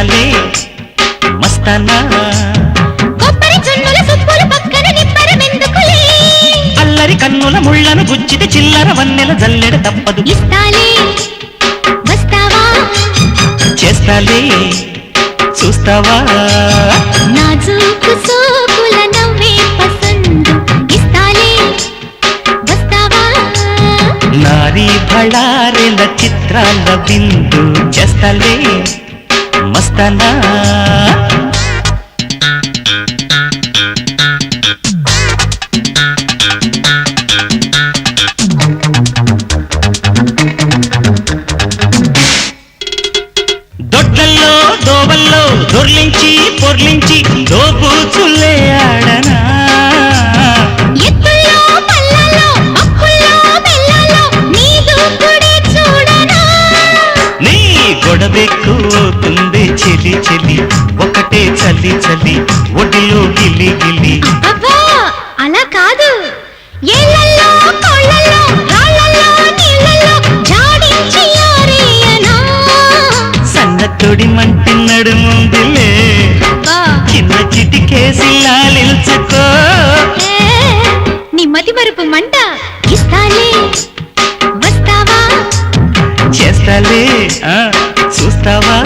మస్తాలే అల్లరి కన్నుల ముళ్ళను గుచ్చిది చిల్లర వన్నెల జల్లెడ తప్పదు. చేస్తాలి. చూస్తావా? చిత్రాల బిందు. చేస్తలే. మస్తానా? చెలి ఒకటే చలి చలి ఒడిలో గిలి గిలి. అబ్బా అలా కాదు. ఏళ్ళల్లో కోళ్ళల్లో రాళ్ళల్లో నీళ్ళల్లో జాడించి ఆరేయనా? సన్నతొడి మంటి నడుముందిలే. చిన్న చిటికేసి లాలిల్చుకో నీ మతి మరుపు మంట ఇస్తాలే. వస్తావా? చేస్తాలే చూస్తావా?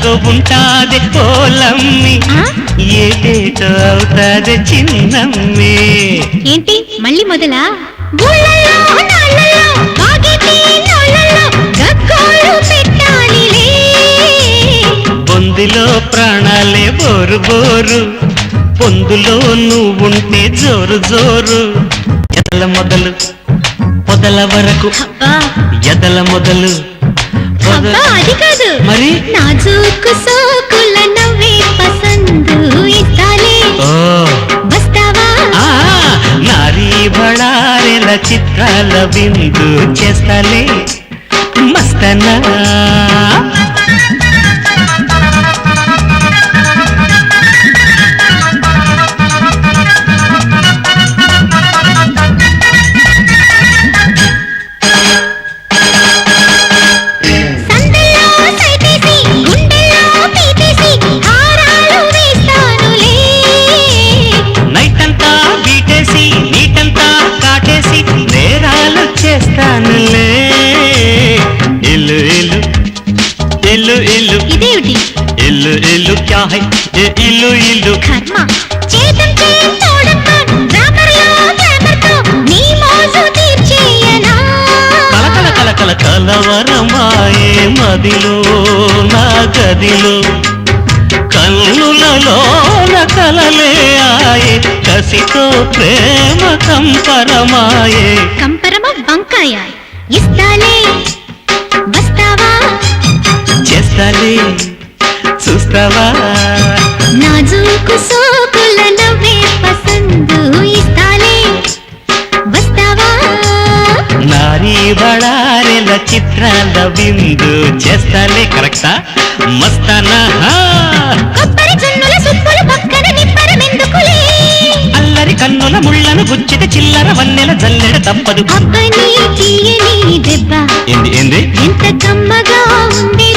ఎట్టాగో ఉంటాది పోలమ్మి ఆ? ఏటేటో అవుతాది చిన్నమ్మి. ఏంటి? మళ్ళీ మొదలా? బొందిలో ప్రాణాలే బోరు బోరు. పొందులో నువ్వుంటే జోరు జోరు. ఎదల మొదలు పొదల వరకు. ఎదల మొదలు. అబ్బా అది కాదు. మరి? నాజూకు సోకుల నవ్వే పసందు ఇస్తాలే. వస్తావా? నారీ బళారెల చిత్రాల బిందు చేస్తాలే. మస్తనా. ఇల్లు ఇల్లు క్యా హై? ఏ ఇల్లు ఇల్లు? కర్మ చేతం చేతోడంతో గ్రామర్లో గ్లామర్తో నీ మోజు తీర్చేయనా? కలకల కలకల కలవరమాయే మదిలో నా గదిలో. కన్నులలో కలలే ఆయే కసితో ప్రేమ కంపరమాయే. కంపరమ వంకాయ ఇస్తాలే వస్తావా? చేస్తాలే. చూస్తావా? నాజూకు సోకుల నవ్వే పసందు ఇస్తాలే వస్తావా? నారీ బళారెల చిత్రాల బిందు చేస్తాలే కరెక్టా? మస్తానా? కొబ్బరి జొన్నుల సుప్పులు పక్కన అల్లరి కన్నుల ముళ్ళను గుచ్చితే చిల్లర వన్నెల జల్లెడ తప్పదు. అబ్బని తీయని దెబ్బ. ఏంది ఏంది? ఎంత కమ్మగా ఉంది